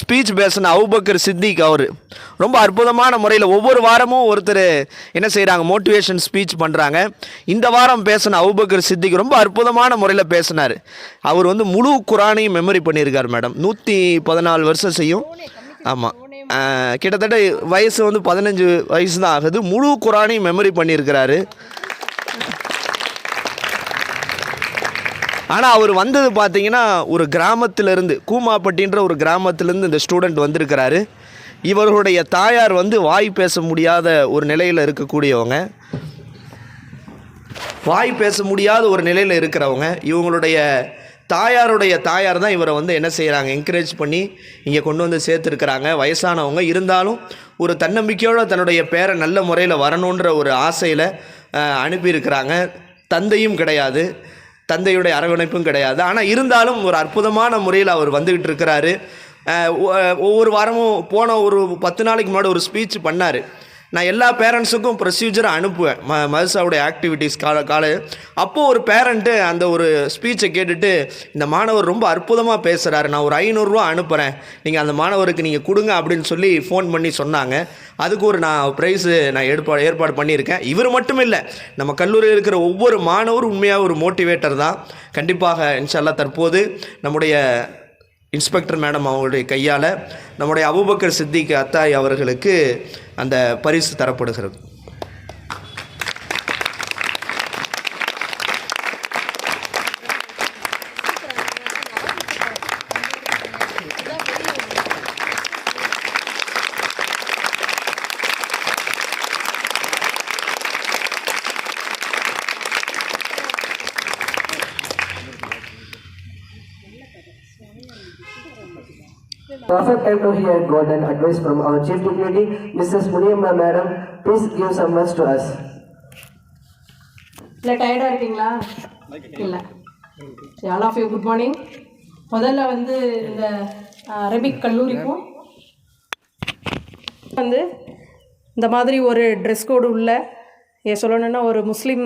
Speech பேசின அவுபக்கர் சித்திக் அவர். ரொம்ப அற்புதமான முறையில் ஒவ்வொரு வாரமும் ஒருத்தர் என்ன செய்கிறாங்க மோட்டிவேஷன் ஸ்பீச் பண்ணுறாங்க இந்த வாரம் பேசின அவுபக்கர் சித்திக் ரொம்ப அற்புதமான முறையில் பேசினார். அவர் வந்து முழு குரானையும் மெமரி பண்ணியிருக்கார் மேடம். நூற்றி பதினாலு வருஷம் செய்யும் ஆமாம் கிட்டத்தட்ட வயசு வந்து பதினஞ்சு வயசு தான் ஆகுது. முழு குரானையும் மெமரி பண்ணியிருக்கிறாரு. ஆனால் அவர் வந்தது பார்த்தீங்கன்னா ஒரு கிராமத்திலேருந்து கூமாப்பட்டின்ற ஒரு கிராமத்திலேருந்து இந்த ஸ்டூடெண்ட் வந்திருக்கிறாரு. இவர்களுடைய தாயார் வந்து வாய் பேச முடியாத ஒரு நிலையில் இருக்கக்கூடியவங்க. வாய் பேச முடியாத ஒரு நிலையில் இருக்கிறவங்க. இவங்களுடைய தாயாருடைய தாயார் தான் இவரை வந்து என்ன செய்கிறாங்க என்கரேஜ் பண்ணி இங்கே கொண்டு வந்து சேர்த்துருக்குறாங்க. வயசானவங்க. இருந்தாலும் ஒரு தன்னம்பிக்கையோடு தன்னுடைய பேரை நல்ல முறையில் வரணுன்ற ஒரு ஆசையில் அனுப்பியிருக்கிறாங்க. தந்தையும் கிடையாது. தந்தையுடைய அரவணைப்பும் கிடையாது. ஆனால் இருந்தாலும் ஒரு அற்புதமான முறையில் அவர் வந்துக்கிட்டு இருக்கிறாரு. ஒ- ஒவ்வொரு வாரமும் போன ஒரு பத்து நாளைக்கு முன்னாடி ஒரு ஸ்பீச் பண்ணார். நான் எல்லா பேரண்ட்ஸுக்கும் ப்ரொசீஜரை அனுப்புவேன். ம மதுசாவுடைய ஆக்டிவிட்டீஸ் கால காலேஜ் அப்போது ஒரு பேரண்ட்டு அந்த ஒரு ஸ்பீச்சை கேட்டுட்டு இந்த மாணவர் ரொம்ப அற்புதமாக பேசுகிறாரு நான் ஒரு ஐநூறுரூவா அனுப்புகிறேன் நீங்கள் அந்த மாணவருக்கு நீங்கள் கொடுங்க அப்படின்னு சொல்லி ஃபோன் பண்ணி சொன்னாங்க. அதுக்கு ஒரு நான் ப்ரைஸு நான் ஏற்பாடு ஏற்பாடு பண்ணியிருக்கேன். இவர் மட்டும் இல்லை நம்ம கல்லூரியில் இருக்கிற ஒவ்வொரு மாணவரும் உண்மையாக ஒரு மோட்டிவேட்டர் தான். கண்டிப்பாக இன்ஷால்லா தற்போது நம்முடைய இன்ஸ்பெக்டர் மேடம் அவங்களுடைய கையால் நம்முடைய அபுபக்கர் சித்திக் அத்தாய் அவர்களுக்கு அந்த பரிசு தரப்படுகிறது. Perfect time to hear golden advice from our Chief Deputy, Mrs. Muniyamma Madam. Please give some words to us. இல்லை டயர்டாக இருக்கீங்களா இல்லை all of you good morning முதல்ல வந்து இந்த அரபிக் கல்லூரிக்கும் வந்து இந்த மாதிரி ஒரு ட்ரெஸ் கோடு உள்ள ஏன் சொல்லணுன்னா ஒரு முஸ்லீம்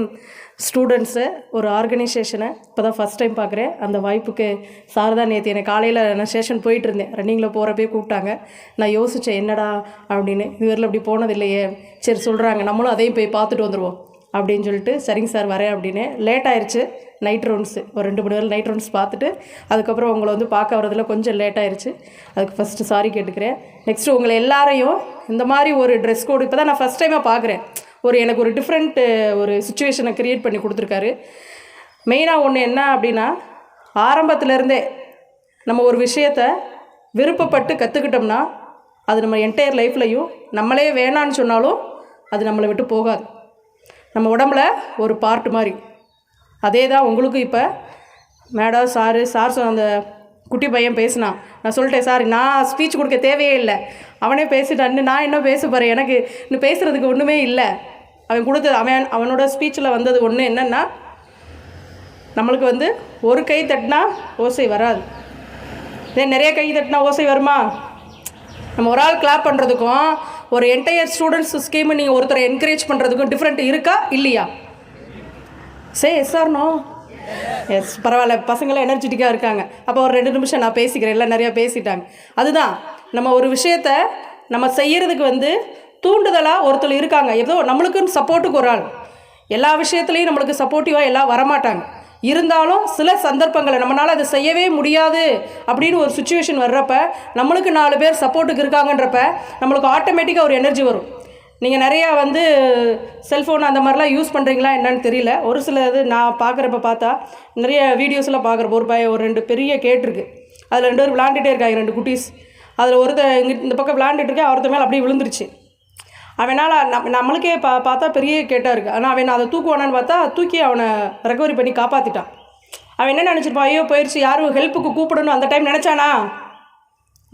ஸ்டூடெண்ட்ஸு ஒரு ஆர்கனைசேஷனை இப்போ தான் ஃபஸ்ட் டைம் பார்க்குறேன். அந்த வாய்ப்புக்கு சாரதா நேற்று எனக்கு காலையில் நான் ஸ்டேஷன் போயிட்டு இருந்தேன் ரன்னிங்கில் போகிறப்பே கூப்பிட்டாங்க. நான் யோசித்தேன் என்னடா? அப்படின்னு. இதுவரையில் அப்படி போனதில்லையே. சரி சொல்கிறாங்க நம்மளும் அதையும் போய் பார்த்துட்டு வந்துடுவோம் அப்படின்னு சொல்லிட்டு சரிங்க சார் வரேன். அப்படின்னு. லேட் ஆயிடுச்சு நைட் ரவுண்ட்ஸு ஒரு ரெண்டு மணி நேரம் நைட் ரவுண்ட்ஸ் பார்த்துட்டு அதுக்கப்புறம் உங்களை வந்து பார்க்க வரதுல கொஞ்சம் லேட் ஆயிடுச்சு அதுக்கு ஃபஸ்ட்டு சாரி கேட்டுக்கிறேன். நெக்ஸ்ட்டு உங்களை எல்லாரையும் இந்த மாதிரி ஒரு ட்ரெஸ் கோடு இப்போ தான் நான் ஃபஸ்ட் டைமாக பார்க்குறேன். ஒரு எனக்கு ஒரு டிஃப்ரெண்ட் ஒரு சுச்சுவேஷனை க்ரியேட் பண்ணி கொடுத்துருக்காரு. மெயினாக ஒன்று என்ன அப்படின்னா ஆரம்பத்துலேருந்தே நம்ம ஒரு விஷயத்த விருப்பப்பட்டு கற்றுக்கிட்டோம்னா அது நம்ம என்டையர் லைஃப்லையும் நம்மளே வேணான்னு சொன்னாலும் அது நம்மளை விட்டு போகாது. நம்ம உடம்புல ஒரு பார்ட் மாதிரி. அதே தான் உங்களுக்கும் இப்போ மேடம் சாரு சார் சொன்ன அந்த குட்டி பையன் பேசினான். நான் சொல்லிட்டேன் சார் நான் ஸ்பீச் கொடுக்க தேவையே இல்லை. அவனே பேசிட்டான்னு நான் என்ன பேச போகிறேன் எனக்கு இன்னும் பேசுகிறதுக்கு ஒன்றுமே இல்லை. அவன் கொடுத்தது அவன் அவனோட ஸ்பீச்சில் வந்தது ஒன்று என்னென்னா நம்மளுக்கு வந்து ஒரு கை தட்டினா ஓசை வராது. இதே நிறைய கை தட்டினா ஓசை வருமா? நம்ம ஒரு ஆள் கிளாப் பண்ணுறதுக்கும் ஒரு என்டையர் ஸ்டூடெண்ட்ஸ் ஸ்கீமை நீங்கள் ஒருத்தரை என்கரேஜ் பண்ணுறதுக்கும் டிஃப்ரெண்ட் இருக்கா? இல்லையா? சே எஸ் ஆர்னோ எஸ் பரவாயில்ல. பசங்களாம் எனர்ஜெட்டிக்காக இருக்காங்க. அப்போ ஒரு ரெண்டு நிமிஷம் நான் பேசிக்கிறேன். எல்லாம் நிறையா பேசிட்டாங்க. அதுதான் நம்ம ஒரு விஷயத்த நம்ம செய்கிறதுக்கு வந்து தூண்டுதலாக ஒருத்தர் இருக்காங்க. ஏதோ நம்மளுக்குன்னு சப்போர்ட்டுக்கு ஒரு ஆள். எல்லா விஷயத்துலையும் நம்மளுக்கு சப்போர்ட்டிவாக எல்லாம் வரமாட்டாங்க. இருந்தாலும் சில சந்தர்ப்பங்களை நம்மளால் அதை செய்யவே முடியாது அப்படின்னு ஒரு சுச்சுவேஷன் வர்றப்ப நம்மளுக்கு நாலு பேர் சப்போர்ட்டுக்கு இருக்காங்கன்றப்ப நம்மளுக்கு ஆட்டோமேட்டிக்காக ஒரு எனர்ஜி வரும். நீங்கள் நிறையா வந்து செல்ஃபோன் அந்த மாதிரிலாம் யூஸ் பண்ணுறீங்களா என்னன்னு தெரியல. ஒரு சில இது நான் பார்க்குறப்ப பார்த்தா நிறைய வீடியோஸ்லாம் பார்க்குறப்ப ஒரு பையன் ஒரு ரெண்டு பெரிய கேட்டிருக்கு அதில் ரெண்டு பேர் விளாண்டுட்டே இருக்காங்க ரெண்டு குட்டீஸ். அதில் ஒருத்த இங்கே இந்த பக்கம் விளாண்டுட்டு இருக்கேன் ஒருத்த மேலே அப்படியே விழுந்துருச்சு. அவனால் நம் நம்மளுக்கே பா பார்த்தா பெரிய கேட்டாக இருக்குது ஆனால் அவன் அதை தூக்குவானான்னு பார்த்தா தூக்கி அவனை ரெக்கவரி பண்ணி காப்பாற்றிட்டான் அவன் என்ன நினச்சிருப்பான்? ஐயோ போயிடுச்சு யாரும் ஹெல்ப்புக்கு கூப்பிடணும் அந்த டைம் நினச்சானா?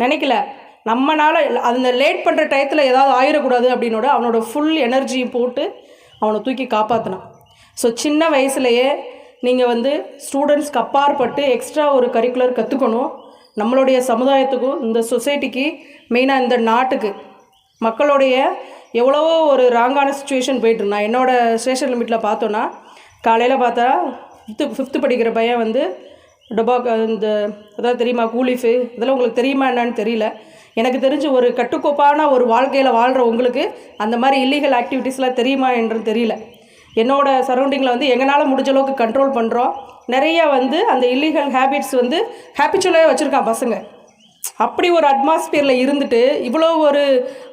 நினைக்கல. நம்மனால் அந்த லேட் பண்ணுற டயத்தில் ஏதாவது ஆயிடக்கூடாது அப்படின்னோட அவனோட ஃபுல் எனர்ஜியும் போட்டு அவனை தூக்கி காப்பாற்றினான் ஸோ சின்ன வயசுலையே நீங்கள் வந்து ஸ்டூடெண்ட்ஸ்க்கு அப்பாற்பட்டு எக்ஸ்ட்ரா ஒரு கரிக்குலர் கற்றுக்கணும் நம்மளுடைய சமுதாயத்துக்கும் இந்த சொசைட்டிக்கு மெயினாக இந்த நாட்டுக்கு. மக்களுடைய எவ்வளவோ ஒரு ராங்கான சுச்சுவேஷன் போயிட்டு நான் என்னோடய ஸ்டேஷன் லிமிட்டில் பார்த்தோன்னா காலையில் பார்த்தா ஃபிஃப்த்து ஃபிஃப்த்து படிக்கிற பையன் வந்து டொபாக் இந்த அதாவது தெரியுமா கூலிஃபு? இதெல்லாம் உங்களுக்கு தெரியுமா என்னன்னு தெரியல. எனக்கு தெரிஞ்சு ஒரு கட்டுக்கோப்பான ஒரு வாழ்க்கையில் வாழ்கிற உங்களுக்கு அந்த மாதிரி இல்லீகல் ஆக்டிவிட்டீஸ்லாம் தெரியுமா என்று தெரியல. என்னோடய சரௌண்டிங்கில் வந்து எங்களால் முடிஞ்ச அளவுக்கு கண்ட்ரோல் பண்ணுறோம் நிறைய வந்து அந்த இல்லீகல் ஹேபிட்ஸ் வந்து ஹேபிச்சுவலாகவே வச்சுருக்கான் பசங்க. அப்படி ஒரு அட்மாஸ்பியரில் இருந்துட்டு இவ்வளோ ஒரு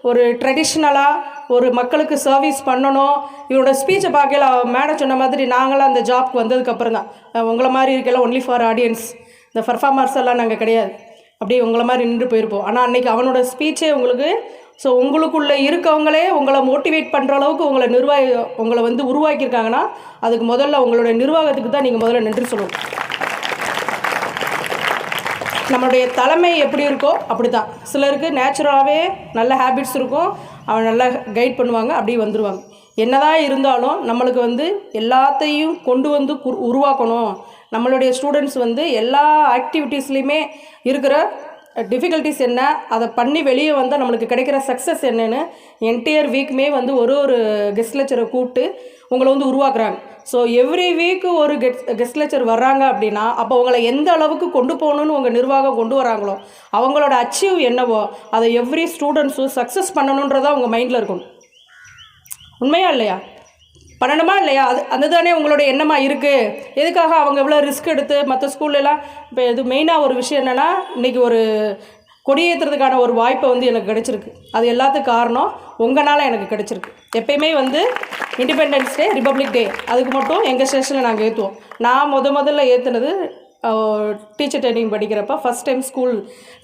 ஒரு ட்ரெடிஷ்னலாக ஒரு மக்களுக்கு சர்வீஸ் பண்ணணும். இவரோட ஸ்பீச்சை பார்க்கல மேடம் சொன்ன மாதிரி நாங்களாம் அந்த ஜாப்க்கு வந்ததுக்கப்புறம் தான் உங்களை மாதிரி இருக்கலாம் ஒன்லி ஃபார் ஆடியன்ஸ் இந்த பர்ஃபார்மர்ஸ் எல்லாம் நாங்கள் கிடையாது. அப்படியே உங்களை மாதிரி நின்று போயிருப்போம். ஆனால் அன்றைக்கி அவனோட ஸ்பீச்சே உங்களுக்கு ஸோ உங்களுக்குள்ளே இருக்கவங்களே உங்களை மோட்டிவேட் பண்ணுற அளவுக்கு உங்களை நிர்வாக உங்களை வந்து உருவாக்கியிருக்காங்கன்னா அதுக்கு முதல்ல உங்களுடைய நிர்வாகத்துக்கு தான் நீங்கள் முதல்ல நன்றி சொல்லணும். நம்மளுடைய தலைமை எப்படி இருக்கோ அப்படி தான் சிலருக்கு நேச்சுரலாகவே நல்ல ஹேபிட்ஸ் இருக்கும். அவன் நல்லா கைட் பண்ணுவாங்க அப்படியே வந்துடுவாங்க என்னதான் இருந்தாலும் நம்மளுக்கு வந்து எல்லாத்தையும் கொண்டு வந்து குரு உருவாக்கணும். நம்மளுடைய ஸ்டூடெண்ட்ஸ் வந்து எல்லா ஆக்டிவிட்டீஸ்லேயுமே இருக்கிற டிஃபிகல்ட்டிஸ் என்ன அதை பண்ணி வெளியே வந்தால் நம்மளுக்கு கிடைக்கிற சக்ஸஸ் என்னென்னு என்டையர் வீக்குமே வந்து ஒரு ஒரு கெஸ்ட் லெக்சரை கூப்பிட்டு உங்களை வந்து உருவாக்குறாங்க. ஸோ எவ்ரி வீக்கு ஒரு கெட் கெஸ்ட் லெக்சர் வர்றாங்க அப்படின்னா அப்போ உங்களை எந்த அளவுக்கு கொண்டு போகணுன்னு உங்கள் நிர்வாகம் கொண்டு வராங்களோ அவங்களோட அச்சீவ் என்னவோ அதை எவ்ரி ஸ்டூடெண்ட்ஸும் சக்ஸஸ் பண்ணணுன்றதா உங்கள் மைண்டில் இருக்கணும். உண்மையா இல்லையா? பண்ணணுமா இல்லையா? அது அதுதானே உங்களோட எண்ணமாக இருக்குது எதுக்காக அவங்க இவ்வளோ ரிஸ்க் எடுத்து மற்ற ஸ்கூல்லலாம் இப்போ இது மெயினாக ஒரு விஷயம் என்னென்னா இன்றைக்கி ஒரு கொடியேற்றுறதுக்கான ஒரு வாய்ப்பை வந்து எனக்கு கிடச்சிருக்கு. அது எல்லாத்துக்கும் காரணம் உங்களால் எனக்கு கிடச்சிருக்கு. எப்பயுமே வந்து இண்டிபெண்டன்ஸ் டே ரிப்பப்ளிக் டே அதுக்கு மட்டும் எங்கள் ஸ்டேஷனில் நாங்கள் ஏற்றுவோம் நான் முத முதல்ல ஏற்றுனது டீச்சர் ட்ரைனிங் படிக்கிறப்ப ஃபஸ்ட் டைம் ஸ்கூல்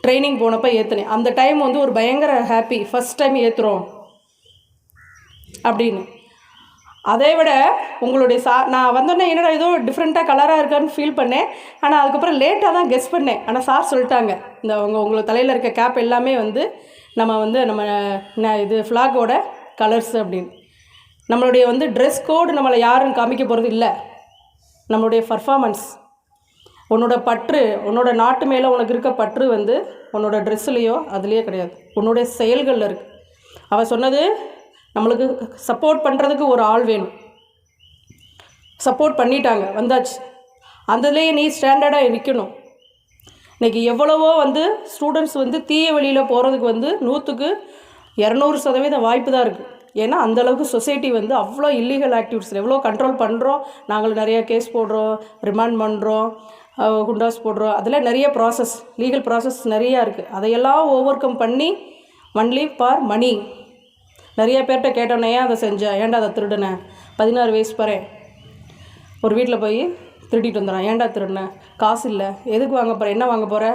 ட்ரைனிங் போனப்போ ஏற்றுனேன் அந்த டைம் வந்து ஒரு பயங்கர ஹாப்பி ஃபஸ்ட் டைம் ஏற்றுறோம் அப்படின்னு. அதை விட உங்களுடைய சா நான் வந்தோடனே என்னடா ஏதோ டிஃப்ரெண்ட்டாக கலராக இருக்கான்னு ஃபீல் பண்ணேன். ஆனால் அதுக்கப்புறம் லேட்டாக தான் கெஸ் பண்ணேன். ஆனால் சார் சொல்லிட்டாங்க. இந்த உங்கள் உங்களுக்கு தலையில் இருக்க கேப் எல்லாமே வந்து நம்ம வந்து நம்ம ந- இது ஃப்ளாகோட கலர்ஸ் அப்படின்னு. நம்மளுடைய வந்து ட்ரெஸ் கோடு நம்மளை யாரும் காமிக்க போகிறது இல்லை. நம்மளுடைய பர்ஃபார்மன்ஸ் உன்னோட பற்று உன்னோட நாட்டு மேலே உனக்கு இருக்க பற்று வந்து உன்னோட ட்ரெஸ்ஸுலேயோ அதுலேயோ கிடையாது. உன்னுடைய செயல்களில் இருக்குது அவள் சொன்னது நம்மளுக்கு சப்போர்ட் பண்ணுறதுக்கு ஒரு ஆள் வேணும். சப்போர்ட் பண்ணிட்டாங்க வந்தாச்சு. அதுலேயே நீ ஸ்டாண்டர்டாக நிற்கணும் இன்றைக்கி எவ்வளவோ வந்து ஸ்டூடெண்ட்ஸ் வந்து தீய வழியில் போகிறதுக்கு வந்து நூற்றுக்கு இரநூறு சதவீதம் வாய்ப்பு தான் இருக்குது ஏன்னா அந்தளவுக்கு சொசைட்டி வந்து அவ்வளோ இல்லீகல் ஆக்டிவிட்டிஸில் எவ்வளோ கண்ட்ரோல் பண்ணுறோம் நாங்கள் நிறையா கேஸ் போடுறோம் ரிமாண்ட் பண்ணுறோம் குண்டாஸ் போடுறோம். அதில் நிறைய ப்ராசஸ் லீகல் ப்ராசஸ் நிறையா இருக்குது அதையெல்லாம் ஓவர் கம் பண்ணி ஒன்லி ஃபார் மணி நிறைய பேர்கிட்ட கேட்டோன்னே ஏன் அதை செஞ்சேன். ஏன்டா அதை திருடுனேன் பதினாறு வயசு போகிறேன் ஒரு வீட்டில் போய் திருடிட்டு வந்துடுறான் ஏன்டா திருடினேன் காசு இல்லை. எதுக்கு வாங்க போகிற என்ன வாங்க போகிற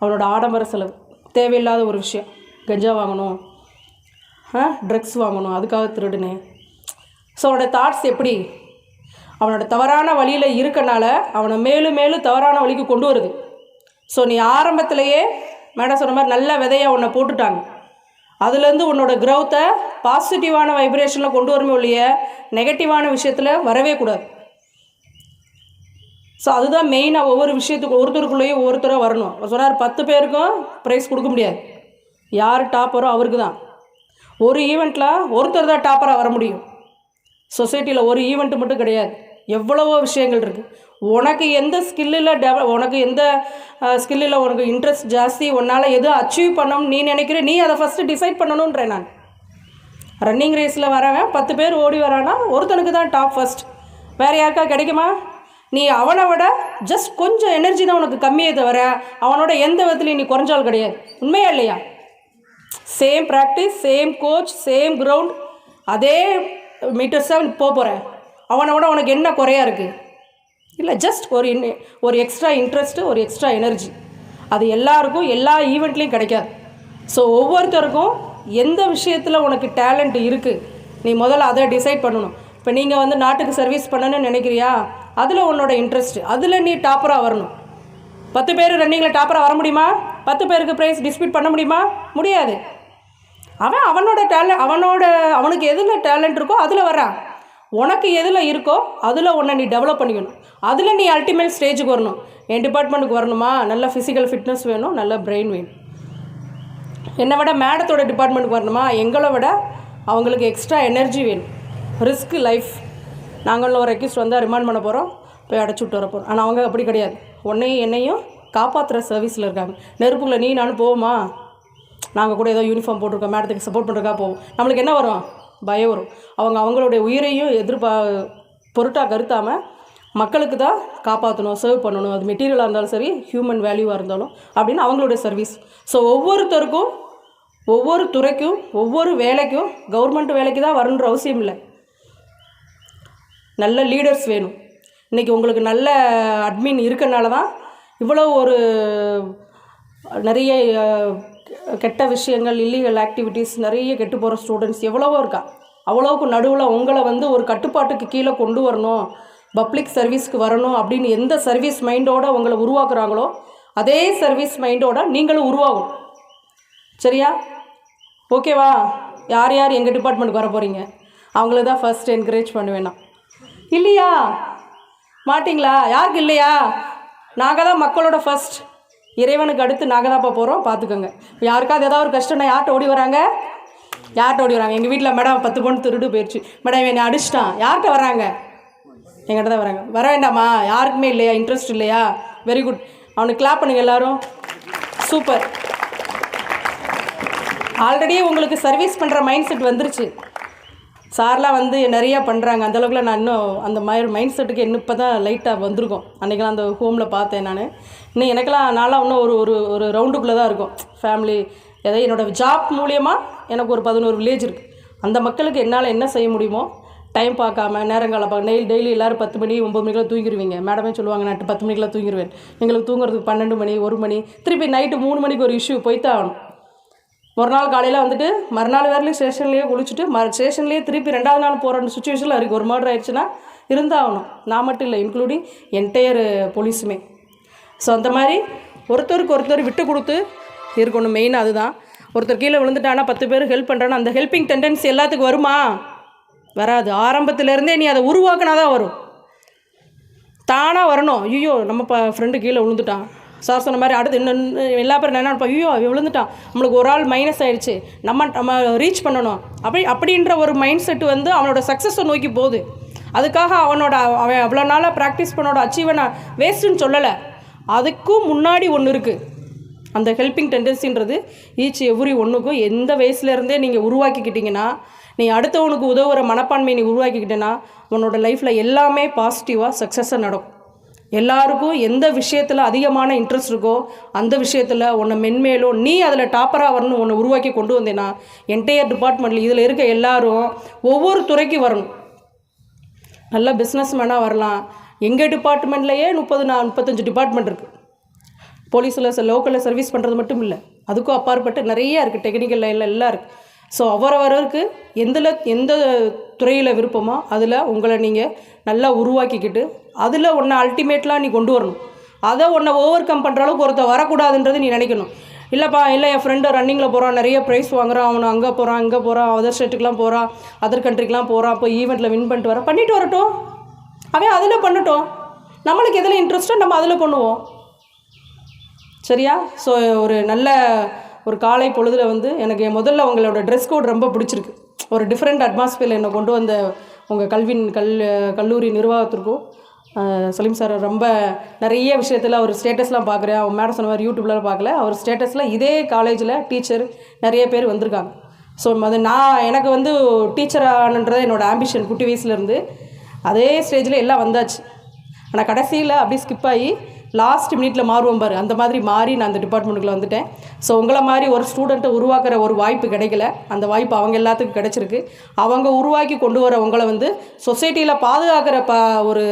அவனோட ஆடம்பர செலவு. தேவையில்லாத ஒரு விஷயம். கஞ்சா வாங்கணும். ஆ ட்ரக்ஸ் வாங்கணும். அதுக்காக திருடுனேன் ஸோ அவனோட தாட்ஸ் எப்படி? அவனோட தவறான வழியில் இருக்கனால அவனை மேலும் மேலும் தவறான வழிக்கு கொண்டு வருது. ஸோ நீ ஆரம்பத்திலேயே மேடம் சொன்ன மாதிரி நல்ல விதையை உன்னை போட்டுட்டாங்க. அதுலேருந்து உன்னோட க்ரௌத்தை பாசிட்டிவான வைப்ரேஷனில் கொண்டு வரமே ஒழிய நெகட்டிவான விஷயத்தில் வரவே கூடாது. ஸோ அதுதான் மெயினாக ஒவ்வொரு விஷயத்துக்கு ஒருத்தருக்குள்ளேயும் ஒவ்வொருத்தராக வரணும். சொன்னார் பத்து பேருக்கும் ப்ரைஸ் கொடுக்க முடியாது. யார் டாப்பரோ அவருக்கு தான். ஒரு ஈவெண்ட்டில் ஒருத்தர் தான் டாப்பராக வர முடியும். சொசைட்டியில் ஒரு ஈவெண்ட்டு மட்டும் கிடையாது. எவ்வளவோ விஷயங்கள் இருக்குது உனக்கு எந்த ஸ்கில்லில் டெவ உனக்கு எந்த ஸ்கில்லில் உனக்கு இன்ட்ரெஸ்ட் ஜாஸ்தி உன்னால் எது அச்சீவ் பண்ணணும்னு நீ நினைக்கிற நீ அதை ஃபஸ்ட்டு டிசைட் பண்ணணுன்றேன் நான். ரன்னிங் ரேஸில் வரவன் பத்து பேர் ஓடி வரானா ஒருத்தனுக்கு தான் டாப் ஃபஸ்ட் வேறு யாருக்கா கிடைக்குமா? நீ அவனை விட ஜஸ்ட் கொஞ்சம் எனர்ஜி தான் உனக்கு கம்மியே தவிர அவனோட எந்த விதத்துலையும் நீ குறைஞ்சால் கிடையாது. உண்மையா இல்லையா? Same practice same coach same ground அதே மீட்டர்ஸ் தான் போக போகிறேன் அவனை விட உனக்கு என்ன குறையா இருக்குது இல்லை ஜஸ்ட் ஒரு இன் ஒரு எக்ஸ்ட்ரா இன்ட்ரெஸ்ட்டு ஒரு எக்ஸ்ட்ரா எனர்ஜி அது எல்லாருக்கும் எல்லா ஈவெண்ட்லேயும் கிடைக்காது. ஸோ ஒவ்வொருத்தருக்கும் எந்த விஷயத்தில் உனக்கு டேலண்ட் இருக்குது நீ முதல்ல அதை டிசைட் பண்ணணும். இப்போ நீங்கள் வந்து நாட்டுக்கு சர்வீஸ் பண்ணணும்னு நினைக்கிறியா? அதில் உன்னோட இன்ட்ரெஸ்ட்டு அதில் நீ டாப்பராக வரணும். பத்து பேர் ரன்னிங்கில் டாப்பராக வர முடியுமா? பத்து பேருக்கு ப்ரைஸ் டிஸ்பியூட் பண்ண முடியுமா? முடியாது. அவன் அவனோட டேலண்ட் அவனோட அவனுக்கு எதில் டேலண்ட் இருக்கோ அதில் வரான் உனக்கு எதில் இருக்கோ அதில் உன்னை நீ டெவலப் பண்ணிக்கணும். அதில் நீ அல்டிமேட் ஸ்டேஜுக்கு வரணும். என் டிபார்ட்மெண்ட்டுக்கு வரணுமா? நல்ல ஃபிசிக்கல் ஃபிட்னஸ் வேணும் நல்ல பிரெயின் வேணும். என்னை விட மேடத்தோட டிபார்ட்மெண்ட்டுக்கு வரணுமா? எங்களை விட அவங்களுக்கு எக்ஸ்ட்ரா எனர்ஜி வேணும். ரிஸ்க் லைஃப் நாங்களும் ஒரு ரெக்வஸ்ட் வந்தால் ரிமாண்ட் பண்ண போகிறோம் போய் அடைச்சி விட்டு வர போகிறோம் ஆனால் அவங்க அப்படி கிடையாது. உன்னையும் என்னையும் காப்பாற்றுற சர்வீஸில் இருக்காங்க. நெருப்புக்குள்ள நீ நானும் போவோமா? நாங்கள் கூட ஏதோ யூனிஃபார்ம் போட்டிருக்கோம் மேடத்துக்கு சப்போர்ட் பண்ணுறக்கா போவோம். நம்மளுக்கு என்ன வரும்? பயம் வரும். அவங்க அவங்களுடைய உயிரையும் எதிர்பா பொருட்டாக கருத்தாமல் மக்களுக்கு தான் காப்பாற்றணும் சர்வ் பண்ணணும். அது மெட்டீரியலாக இருந்தாலும் சரி ஹியூமன் வேல்யூவாக இருந்தாலும் அப்படின்னு அவங்களுடைய சர்வீஸ் ஸோ ஒவ்வொருத்தருக்கும் ஒவ்வொரு துறைக்கும் ஒவ்வொரு வேலைக்கும் கவர்மெண்ட் வேலைக்கு தான் வரணுன்ற அவசியம் இல்லை. நல்ல லீடர்ஸ் வேணும். இன்றைக்கி உங்களுக்கு நல்ல அட்மின் இருக்கனால தான் இவ்வளோ ஒரு நிறைய கெட்ட விஷயங்கள் இல்லீகல் ஆக்டிவிட்டீஸ் நிறைய கெட்டு போகிற ஸ்டூடெண்ட்ஸ் எவ்வளவோ இருக்கா. அவ்வளோவுக்கு நடுவில் உங்களை வந்து ஒரு கட்டுப்பாட்டுக்கு கீழே கொண்டு வரணும் பப்ளிக் சர்வீஸ்க்கு வரணும் அப்படின்னு எந்த சர்வீஸ் மைண்டோட உங்களை உருவாக்குறாங்களோ அதே சர்வீஸ் மைண்டோட நீங்களும் உருவாகும் சரியா? ஓகேவா யார் யார் எங்கள் டிபார்ட்மெண்ட்டுக்கு வர போகிறீங்க அவங்கள தான் ஃபஸ்ட் என்கரேஜ் பண்ணுவேண்ணா இல்லையா? மாட்டிங்களா? யாருக்கு இல்லையா? நாங்கள் தான் மக்களோட ஃபர்ஸ்ட் இறைவனுக்கு அடுத்து நாங்கள் தான்ப்பா போகிறோம் பார்த்துக்கோங்க யாருக்காவது ஏதாவது ஒரு கஷ்டம்னா யார்கிட்ட ஓடி வராங்க? யார்கிட்ட ஓடி வராங்க? எங்கள் வீட்டில் மேடம் பத்து பொண்ணு திருடு போயிடுச்சு மேடம் என்னை அடிச்சிட்டான். யார்கிட்ட வராங்க? எங்கிட்ட தான் வராங்க. வர வேண்டாமா? யாருக்குமே இல்லையா? இன்ட்ரெஸ்ட் இல்லையா? வெரி குட் அவனுக்கு கிளாப் பண்ணுங்க எல்லாரும். சூப்பர் ஆல்ரெடி உங்களுக்கு சர்வீஸ் பண்ணுற மைண்ட் செட் வந்துருச்சு. சார்லாம் வந்து நிறையா பண்ணுறாங்க அந்தளவுக்குலாம் நான் இன்னும் அந்த மாதிரி மைண்ட் செட்டுக்கு இன்னும் இப்போ தான் லைட்டாக வந்திருக்கும். அன்றைக்கெலாம் அந்த ஹோமில் பார்த்தேன் நான். இன்னும் எனக்கெல்லாம் நான்லாம் இன்னும் ஒரு ஒரு ஒரு ரவுண்டுக்குள்ளே தான் இருக்கும். ஃபேமிலி ஏதாவது என்னோடய ஜாப் மூலியமாக எனக்கு ஒரு பதினோரு வில்லேஜ் இருக்குது அந்த மக்களுக்கு என்னால் என்ன செய்ய முடியுமோ டைம் பார்க்காம நேரங்கால பார்க்க டெய்லி டெய்லி எல்லோரும் பத்து மணி ஒம்பது மணிக்கெல்லாம் தூங்கிடுவீங்க மேடமே சொல்லுவாங்க நான் பத்து மணிக்கெல்லாம் தூங்கிடுவேன் எங்களுக்கு தூங்குறதுக்கு பன்னெண்டு மணி ஒரு மணி திருப்பி நைட்டு மூணு மணிக்கு ஒரு இஷ்யூ போய்த்தான் ஆகணும். ஒரு நாள் காலையில் வந்துட்டு மறுநாள் வேறலையும் ஸ்டேஷன்லேயே குளிச்சுட்டு மறு ஸ்டேஷன்லேயே திருப்பி ரெண்டாவது நாள் போகிற சுச்சுவேஷனில் இருக்குது ஒரு மர்டர் ஆயிடுச்சுன்னா இருந்தாகணும். நான் மட்டும் இல்லை இன்க்ளூடிங் என்டையர் போலீஸுமே ஸோ அந்த மாதிரி ஒருத்தருக்கு ஒருத்தர் விட்டு கொடுத்து இருக்கணும் மெயின் அதுதான். ஒருத்தர் கீழே விழுந்துட்டானா பத்து பேர் ஹெல்ப் பண்ணுறானா அந்த ஹெல்பிங் டெண்டன்சி எல்லாத்துக்கும் வருமா? வராது. ஆரம்பத்துலேருந்தே நீ அதை உருவாக்குனா தான் வரும். தானாக வரணும். ஐயோ நம்ம ப ஃப்ரெண்டு கீழே விழுந்துட்டான். சார் சொன்ன மாதிரி அடுத்து இன்னும் இன்னும் எல்லா பேரும் என்ன ஐயோ அவன் விழுந்துட்டான் நம்மளுக்கு ஒரு ஆள் மைனஸ் ஆயிடுச்சு. நம்ம நம்ம ரீச் பண்ணணும். அப்படி அப்படின்ற ஒரு மைண்ட் செட் வந்து அவனோட சக்ஸஸை நோக்கி போகுது. அதுக்காக அவனோட அவன் அவ்வளோ நாளாக ப்ராக்டிஸ் பண்ணோட அச்சீவனை வேஸ்ட்டுன்னு சொல்லலை. அதுக்கும் முன்னாடி ஒன்று இருக்குது அந்த ஹெல்பிங் டெண்டன்சின்றது ஈச் எவ்ரி ஒன்றுக்கும் எந்த வயசுலேருந்தே நீங்கள் உருவாக்கிக்கிட்டிங்கன்னா நீ அடுத்தவனுக்கு உதவுற மனப்பான்மையை நீ உருவாக்கிக்கிட்டேன்னா உன்னோட லைஃப்பில் எல்லாமே பாசிட்டிவாக சக்ஸஸாக நடக்கும். எல்லாருக்கும் எந்த விஷயத்தில் அதிகமான இன்ட்ரெஸ்ட் இருக்கோ அந்த விஷயத்தில் உன்னை மென்மேலும் நீ அதில் டாப்பராக வரணும் உன்னை உருவாக்கி கொண்டு வந்தேன்னா என்டையர் டிபார்ட்மெண்ட்டில் இதில் இருக்க எல்லாரும் ஒவ்வொரு துறைக்கு வரணும். நல்ல பிஸ்னஸ் மேனாக வரலாம். எங்கள் டிபார்ட்மெண்ட்லேயே முப்பது நா முப்பத்தஞ்சு டிபார்ட்மெண்ட் இருக்குது போலீஸில் லோக்கலில் சர்வீஸ் பண்ணுறது மட்டும் இல்லை அதுக்கும் அப்பாற்பட்டு நிறைய இருக்குது டெக்னிக்கல் லைனில் எல்லாம் இருக்குது ஸோ அவரவருக்கு எந்தில் எந்த துறையில் விருப்பமோ அதில் உங்களை நீங்கள் நல்லா உருவாக்கிக்கிட்டு அதில் ஒன்றை அல்டிமேட்லாம் நீ கொண்டு வரணும். அதை ஒன்றை ஓவர் கம் பண்ணுற அளவுக்கு ஒருத்தர் வரக்கூடாதுன்றது நீ நினைக்கணும். இல்லைப்பா இல்லை என் ஃப்ரெண்டு ரன்னிங்கில் போகிறான் நிறைய ப்ரைஸ் வாங்குறான் அவனை அங்கே போகிறான் இங்கே போகிறான் அதர் ஸ்டேட்டுக்கெலாம் போகிறான் அதர் கண்ட்ரிக்கெலாம் போகிறான் இப்போ ஈவெண்ட்டில் வின் பண்ணிட்டு வரான். பண்ணிட்டு வரட்டும். அவன் அதில் பண்ணட்டும். நம்மளுக்கு எதில் இன்ட்ரெஸ்ட்டோ நம்ம அதில் பண்ணுவோம். சரியா? ஸோ ஒரு நல்ல ஒரு காலை பொழுதில் வந்து எனக்கு முதல்ல உங்களோட ட்ரெஸ் கோட் ரொம்ப பிடிச்சிருக்கு. ஒரு டிஃப்ரெண்ட் அட்மாஸ்பியரில் என்னை கொண்டு வந்த உங்கள் கல்வின் கல் கல்லூரி நிர்வாகத்திற்கும் சலீம் சார் ரொம்ப நிறைய விஷயத்தில் அவர் ஸ்டேட்டஸ்லாம் பார்க்குறேன் அவர் மேடம் சொன்ன மாதிரி யூடியூப்லாம் பார்க்கல அவர் ஸ்டேட்டஸில் இதே காலேஜில் டீச்சர் நிறைய பேர் வந்திருக்காங்க. ஸோ அது நான் எனக்கு வந்து டீச்சர் ஆனன்றது என்னோடய ஆம்பிஷன் குட்டி வயசுலேருந்து அதே ஸ்டேஜில் எல்லாம் வந்தாச்சு. ஆனால் கடைசியில் அப்படியே ஸ்கிப் ஆகி லாஸ்ட் மினிட்ல மாறுவோம் பாரு. அந்த மாதிரி மாறி நான் அந்த டிபார்ட்மெண்ட்டுக்குள்ள வந்துட்டேன். ஸோ உங்களை மாதிரி ஒரு ஸ்டூடெண்ட்டை உருவாக்குற ஒரு வாய்ப்பு கிடைக்கல. அந்த வாய்ப்பு அவங்க எல்லாத்துக்கும் கிடைச்சிருக்கு. அவங்க உருவாக்கி கொண்டு வர உங்களை வந்து சொசைட்டியில் பாதுகாக்கிற ப ஒரு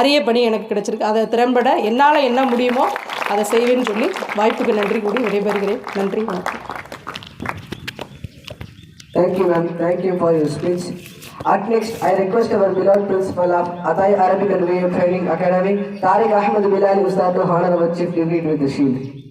அரிய பணி எனக்கு கிடைச்சிருக்கு. அதை திறம்பட என்னால் என்ன முடியுமோ அதை செய்வேன்னு சொல்லி வாய்ப்புக்கு நன்றி கூடி விடைபெறுகிறேன். நன்றி வணக்கம். Thank you ma'am thank you for your speech. At next, I request our beloved principal of Atai Arabic and Way Training Academy, Tariq Ahmed Bilal Ustad to honor our chief degree with the shield.